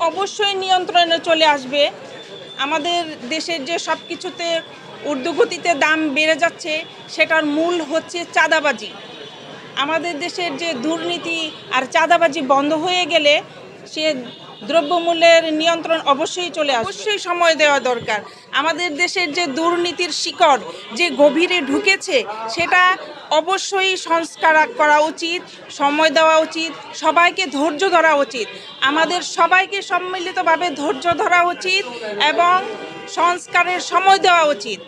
অবশ্যই নিয়ন্ত্রণে চলে আসবে। আমাদের দেশের যে সব কিছুতে ঊর্ধ্বগতিতে দাম বেড়ে যাচ্ছে, সেটার মূল হচ্ছে চাঁদাবাজি। আমাদের দেশের যে দুর্নীতি আর চাঁদাবাজি বন্ধ হয়ে গেলে সে দ্রব্যমূল্যের নিয়ন্ত্রণ অবশ্যই চলে আসবে। অবশ্যই সময় দেওয়া দরকার। আমাদের দেশের যে দুর্নীতির শিকড়, যে গভীরে ঢুকেছে, সেটা অবশ্যই সংস্কার করা উচিত, সময় দেওয়া উচিত, সবাইকে ধৈর্য ধরা উচিত। আমাদের সবাইকে সম্মিলিতভাবে ধৈর্য ধরা উচিত এবং সংস্কারের সময় দেওয়া উচিত।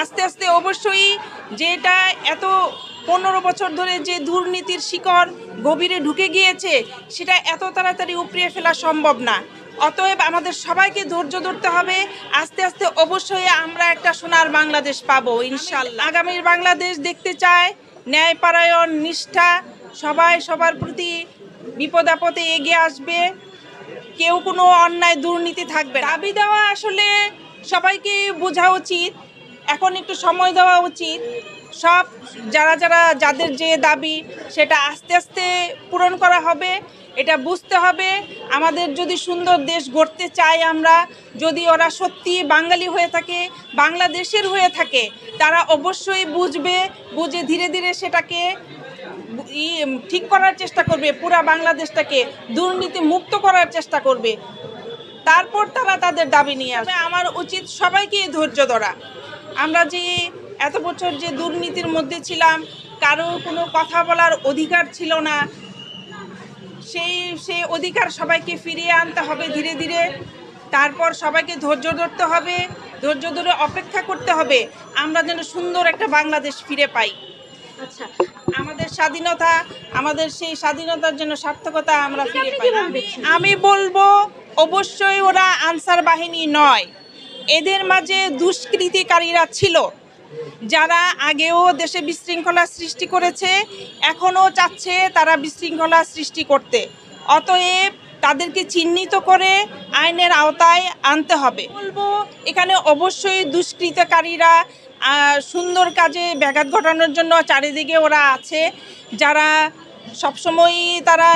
আস্তে আস্তে অবশ্যই যেটা এত পনেরো বছর ধরে যে দুর্নীতির শিকড় গভীরে ঢুকে গিয়েছে, সেটা এত তাড়াতাড়ি উপড়িয়ে ফেলা সম্ভব না। অতএব আমাদের সবাইকে ধৈর্য ধরতে হবে। আস্তে আস্তে অবশ্যই আমরা একটা সোনার বাংলাদেশ পাবো ইনশাল্লাহ আগামীর বাংলাদেশ দেখতে চায়, ন্যায়পরায়ণ, নিষ্ঠা, সবাই সবার প্রতি বিপদ আপদে এগিয়ে আসবে। কেউ কোনো অন্যায় দুর্নীতি থাকবে। দাবি দেওয়া আসলে সবাইকে বোঝা উচিত। এখন একটু সময় দেওয়া উচিত। সব যারা যারা যাদের যে দাবি সেটা আস্তে আস্তে পূরণ করা হবে, এটা বুঝতে হবে। আমাদের যদি সুন্দর দেশ গড়তে চাই আমরা, যদি ওরা সত্যি বাঙালি হয়ে থাকে, বাংলাদেশের হয়ে থাকে, তারা অবশ্যই বুঝবে, বুঝে ধীরে ধীরে সেটাকে ঠিক করার চেষ্টা করবে, পুরা বাংলাদেশটাকে দুর্নীতি মুক্ত করার চেষ্টা করবে। তারপর তারা তাদের দাবি নিয়ে আসবে। আমার উচিত সবাইকে ধৈর্য ধরা। আমরা যে এত বছর যে দুর্নীতির মধ্যে ছিলাম কারও কোনো কথা বলার অধিকার ছিল না। সেই সেই অধিকার সবাইকে ফিরিয়ে আনতে হবে ধীরে ধীরে। তারপর সবাইকে ধৈর্য ধরতে হবে ধৈর্য ধরে অপেক্ষা করতে হবে। আমরা যেন সুন্দর একটা বাংলাদেশ ফিরে পাই। আচ্ছা। আমাদের স্বাধীনতা আমাদের সেই স্বাধীনতার জন্য সার্থকতা আমরা ফিরে পাই আমি বলব অবশ্যই ওরা আনসার বাহিনী নয়। এদের মাঝে দুষ্কৃতিকারীরা ছিল, যারা আগেও দেশে বিশৃঙ্খলা সৃষ্টি করেছে, এখনও চাচ্ছে তারা বিশৃঙ্খলা সৃষ্টি করতে। অতএব তাদেরকে চিহ্নিত করে আইনের আওতায় আনতে হবে। বলব, এখানে অবশ্যই দুষ্কৃতকারীরা সুন্দর কাজে ব্যাঘাত ঘটানোর জন্য চারিদিকে ওরা আছে। যারা সবসময়ই তারা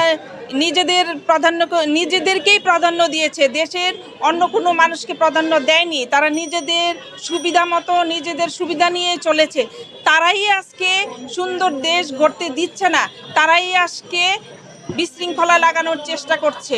নিজেদের প্রাধান্য নিজেদেরকেই প্রাধান্য দিয়েছে। দেশের অন্য কোনো মানুষকে প্রাধান্য দেয়নি। তারা নিজেদের সুবিধা মতো নিজেদের সুবিধা নিয়ে চলেছে। তারাই আজকে সুন্দর দেশ গড়তে দিচ্ছে না। তারাই আজকে বিশৃঙ্খলা লাগানোর চেষ্টা করছে।